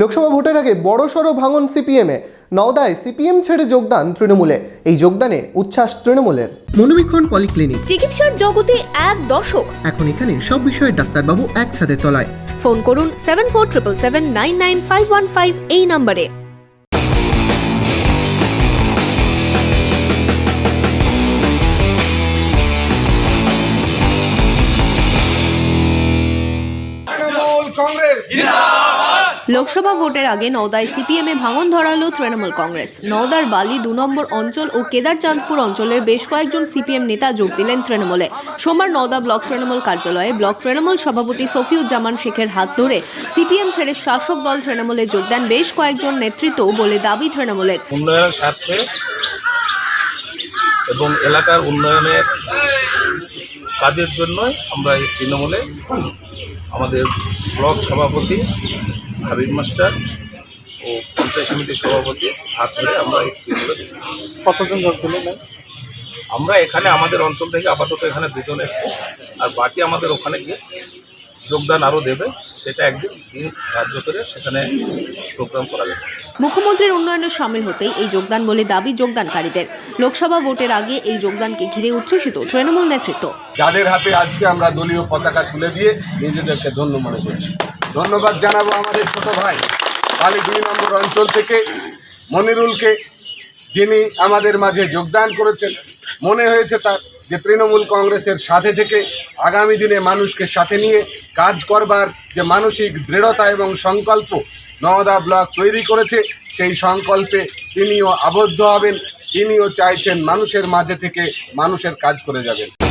লোকসভা ভোটের আগে বড়সড় ভাঙন সিপিএমে নওদায় সিপিএম ছেড়ে যোগদান তৃণমূলে। এই যোগদানে উচ্ছ্বাস তৃণমূলের। মনোবীক্ষণ পলিক্লিনিক। চিকিৎসার জগতে এক দশক এখন এখানে সব বিষয়ে ডাক্তারবাবু একসাথে তলায়। ফোন করুন seven four triple seven nine nine five one five এই নম্বরে। তৃণমূল কংগ্রেস। লোকসভা ভোটের আগে নওদায় সিপিএমে ভাঙন ধরালো তৃণমূল কংগ্রেস। নওদার বালি দু নম্বর অঞ্চল ও কেদারচাঁদপুর অঞ্চলের বেশ কয়েকজন সিপিএম নেতা যোগ দিলেন তৃণমূলে। সোমবার নওদা ব্লক তৃণমূল কার্যালয়ে ব্লক তৃণমূল সভাপতি সফিউজ্জামান শেখের হাত ধরে সিপিএম ছেড়ে শাসক দল তৃণমূলে যোগ দেন বেশ কয়েকজন নেতৃত্ব বলে দাবি তৃণমূলের। উন্নয়নের স্বার্থে এবং এলাকার উন্নয়নের কাজের জন্যই আমরা এই তৃণমূলে আমাদের ব্লক সভাপতি হাবিব মাস্টার ও পঞ্চায়েত সমিতির সভাপতি হাত ধরে আমরা এই কতজন আমরা এখানে আমাদের অঞ্চল থেকে আপাতত এখানে দুজন এসছে আর বাকি আমাদের ওখানে গিয়ে যোগদান আরও দেবে সেটা একদিন দিন ধার্য করে সেখানে প্রোগ্রাম করা যাবে। মুখ্যমন্ত্রীর উন্নয়নে সামিল হতেই এই যোগদান বলে দাবি যোগদানকারীদের। লোকসভা ভোটের আগে এই যোগদানকে ঘিরে উচ্ছ্বসিত তৃণমূল নেতৃত্ব। যাদের হাতে আজকে আমরা দলীয় পতাকা তুলে দিয়ে নিজেদেরকে ধন্য মনে করছি। ধন্যবাদ জানাব আমাদের ছোট ভাই বালি দুই নম্বর অঞ্চল থেকে মনিরুলকে যিনি আমাদের মাঝে যোগদান করেছেন। মনে হয়েছে তার যে তৃণমূল কংগ্রেসের সাথে থেকে আগামী দিনে মানুষকে সাথে নিয়ে কাজ করবার যে মানসিক দৃঢ়তা এবং সংকল্প নওদা ব্লক তৈরি করেছে, সেই সংকল্পে তিনিও আবদ্ধ হবেন, তিনিও চাইছেন মানুষের মাঝে থেকে মানুষের কাজ করে যাবেন।